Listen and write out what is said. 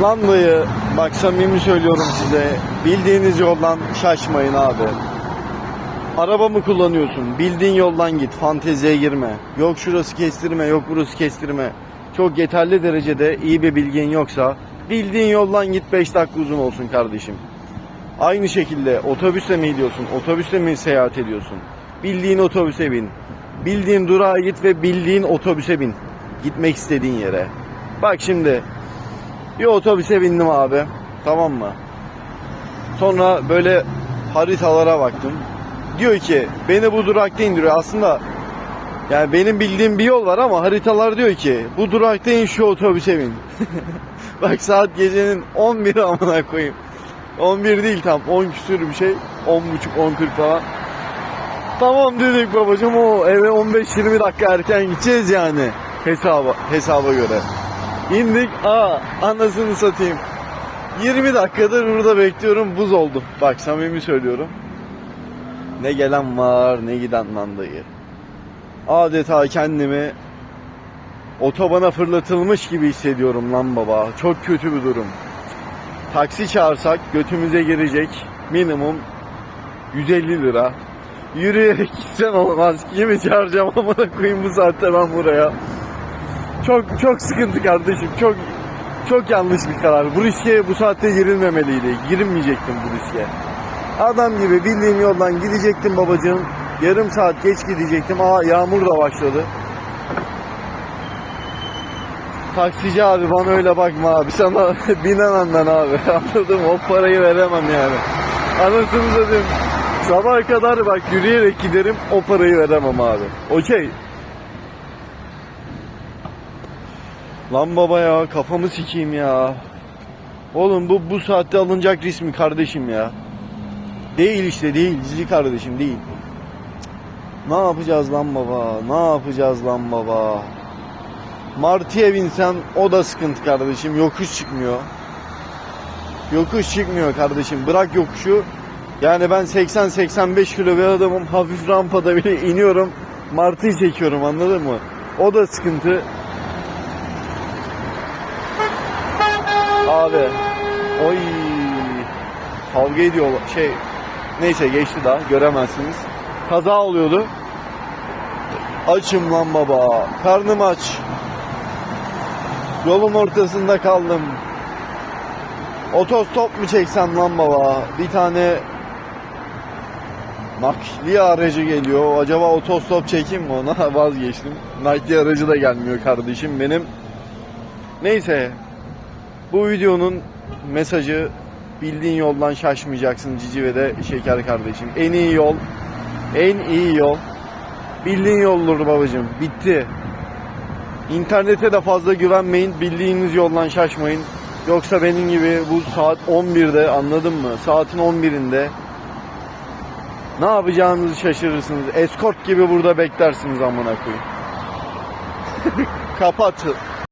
Lan dayı bak samimi söylüyorum size. Bildiğiniz yoldan şaşmayın abi. Araba mı kullanıyorsun? Bildiğin yoldan git. Fanteziye girme. Yok şurası kestirme, yok burası kestirme. Çok yeterli derecede iyi bir bilgin yoksa bildiğin yoldan git 5 dakika uzun olsun kardeşim. Aynı şekilde otobüsle mi gidiyorsun? Otobüsle mi seyahat ediyorsun? Bildiğin otobüse bin. Bildiğin durağa git ve bildiğin otobüse bin. Gitmek istediğin yere. Bak şimdi bir otobüse bindim abi. Tamam mı? Sonra böyle haritalara baktım. Diyor ki beni bu durakta indiriyor. Aslında yani benim bildiğim bir yol var ama haritalar diyor ki bu durakta in şu otobüse bin. Bak saat gecenin 11'i amına koyayım. 11 değil tam 10 küsür bir şey. 10 buçuk 10 40 falan. Tamam dedik babacım o eve 15-20 dakika erken gideceğiz yani hesaba hesaba göre. İndik aa anasını satayım. 20 dakikadır burada bekliyorum buz oldum. Bak samimi söylüyorum. Ne gelen var ne giden lan. Adeta kendimi otobana fırlatılmış gibi hissediyorum lan baba. Çok kötü bir durum. Taksi çağırsak götümüze girecek minimum 150 lira. Yürüyerek gitsem olmaz. Kimi çağıracağım amına koyayım bu saatte ben buraya. Çok çok sıkıntı kardeşim. Çok çok yanlış bir karar. Bu riske bu saatte girilmemeliydi. Girilmeyecektim bu riske. Adam gibi bildiğim yoldan gidecektim babacığım. Yarım saat geç gidecektim. Aa yağmur da başladı. Taksici abi bana öyle bakma abi. Sana binen andan abi. Anladım o parayı veremem yani. Anasını satayım. Sabaha kadar bak yürüyerek giderim o parayı veremem abi. Okey. Lan baba ya kafamı sikeyim ya. Oğlum bu bu saatte alınacak risk mi kardeşim ya? Değil işte değil cici kardeşim değil. Ne yapacağız lan baba? Ne yapacağız lan baba? Martı'ya binsem o da sıkıntı kardeşim. Yokuş çıkmıyor. Yokuş çıkmıyor kardeşim. Bırak yokuşu. Yani ben 80-85 kilo bir adamım. Hafif rampada bile iniyorum. Martı'yı çekiyorum anladın mı? O da sıkıntı. Abi. Oy. Kavga ediyor. Şey. Neyse geçti daha. Göremezsiniz. Kaza oluyordu. Açım lan baba. Karnım aç. Yolun ortasında kaldım. Otostop mu çeksem lan baba? Bir tane nakliye aracı geliyor. Acaba otostop çekeyim mi ona? Vazgeçtim. Nakliye aracı da gelmiyor kardeşim benim. Neyse. Bu videonun mesajı bildiğin yoldan şaşmayacaksın Cici ve de Şeker kardeşim. En iyi yol, en iyi yol bildiğin yoldur babacığım. Bitti. İnternete de fazla güvenmeyin. Bildiğiniz yoldan şaşmayın. Yoksa benim gibi bu saat 11'de anladın mı? Saatin 11'inde ne yapacağınızı şaşırırsınız. Eskort gibi burada beklersiniz amına koyayım. Kapat.